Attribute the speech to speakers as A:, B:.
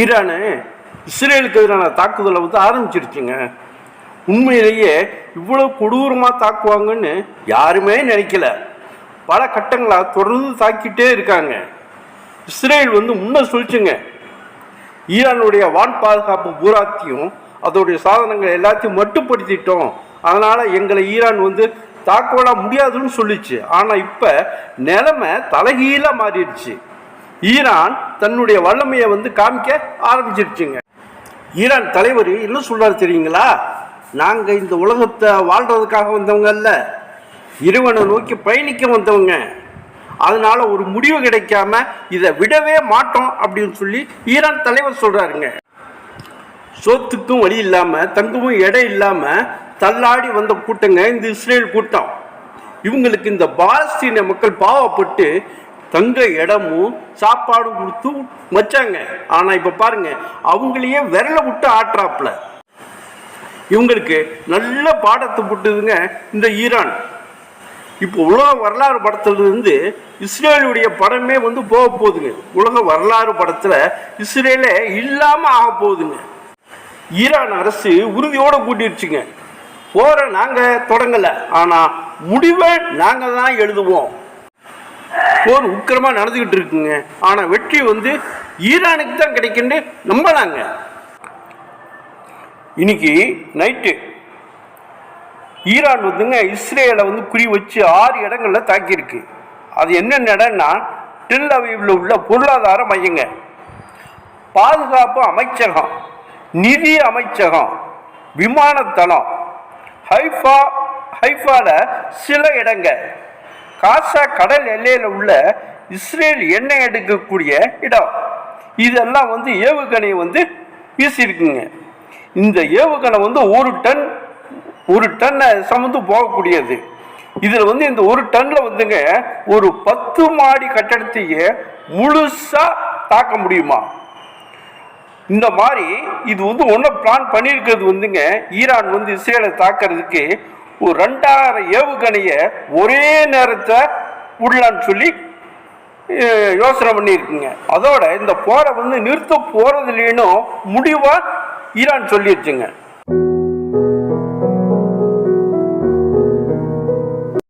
A: ஈரானு இஸ்ரேலுக்கு எதிரான தாக்குதலை வந்து ஆரம்பிச்சிருச்சுங்க. உண்மையிலேயே இவ்வளோ கொடூரமாக தாக்குவாங்கன்னு யாருமே நினைக்கல. பல கட்டங்களாக தொடர்ந்து தாக்கிட்டே இருக்காங்க. இஸ்ரேல் வந்து முன்ன சொல்லிச்சுங்க ஈரானுடைய வான் பாதுகாப்பு பூராத்தையும் அதோடைய சாதனங்கள் எல்லாத்தையும் மட்டுப்படுத்திட்டோம். அதனால் எங்களை ஈரான் வந்து தாக்கோட முடியாதுன்னு சொல்லிச்சு. ஆனால் இப்போ நிலைமை தலைகீழாக மாறிடுச்சு. ஈரான் தன்னுடைய வல்லமையை வந்து காமிக்க ஆரம்பிச்சிருச்சுங்க. ஈரான் தலைவர் என்ன சொல்றாரு தெரியுங்களா? நாங்கள் இந்த உலகத்தை வாழ்றதுக்காக வந்தவங்க அல்ல இறைவனை நோக்கி பயணிக்க வந்தவங்க. அதனால ஒரு முடிவு கிடைக்காம இதை விடவே மாட்டோம் அப்படின்னு சொல்லி ஈரான் தலைவர் சொல்றாருங்க. சொத்துக்கும் வழி இல்லாம தங்கவும் இடம் இல்லாம தள்ளாடி வந்த கூட்டங்க இந்த இஸ்ரேல் கூட்டம். இவங்களுக்கு இந்த பாலஸ்தீன மக்கள் பாவப்பட்டு தங்க இடமும் சாப்பாடும் கொடுத்து வச்சாங்க. ஆனால் இப்போ பாருங்க அவங்களையே விரல விட்டு ஆட்டுறாப்புல. இவங்களுக்கு நல்ல பாடத்தை போட்டுதுங்க இந்த ஈரான். இப்போ உலக வரலாறு படத்துலேருந்து இஸ்ரேலுடைய படமே வந்து போக போகுதுங்க. உலக வரலாறு படத்தில் இஸ்ரேலே இல்லாமல் ஆக போகுதுங்க. ஈரான் அரசு உறுதியோடு கூட்டிடுச்சுங்க போகிற நாங்கள் தொடங்கலை. ஆனால் முடிவை நாங்கள் தான் எழுதுவோம். போர் உக்கிரமாக நடந்துகிட்டு இருக்குங்க. ஆனால் வெற்றி வந்து ஈரானுக்கு தான் கிடைக்குன்னு நம்பலாங்க. இன்னைக்கு நைட்டு ஈரான் வந்துங்க இஸ்ரேலை வந்து குறி வச்சு ஆறு இடங்களில் தாக்கியிருக்கு. அது என்னென்ன இடம்னா டெல் அவைவில் உள்ள பொருளாதார மையங்க. பாதுகாப்பு அமைச்சகம் நிதி அமைச்சகம் விமானத்தளம் ஹைஃபா ஹைஃபாவில் சில இடங்க. காசா கடல் எல்லையில் உள்ள இஸ்ரேல் எண்ணெய் எடுக்கக்கூடிய இடம். இதெல்லாம் வந்து ஏவுகணையை வந்து வீசியிருக்குங்க. இந்த ஏவுகணை வந்து ஒரு டன் ஒரு டன்னை சமந்து போகக்கூடியது. இதில் வந்து இந்த ஒரு டன்னில் வந்துங்க ஒரு பத்து மாடி கட்டடத்தையே முழுசாக தாக்க முடியுமா? இந்த மாதிரி இது வந்து ஒன்று பிளான் பண்ணியிருக்கிறது வந்துங்க ஈரான் வந்து இஸ்ரேலை தாக்கிறதுக்கு ஒரு ரெண்டாயிரம் ஏவுகணையை ஒரே நேரத்தை விடலான்னு சொல்லி யோசனை பண்ணியிருக்குங்க. அதோட இந்த போரை வந்து நிறுத்த போகிறதுலேனும் இல்லைன்னு முடிவாக ஈரான் சொல்லிடுச்சுங்க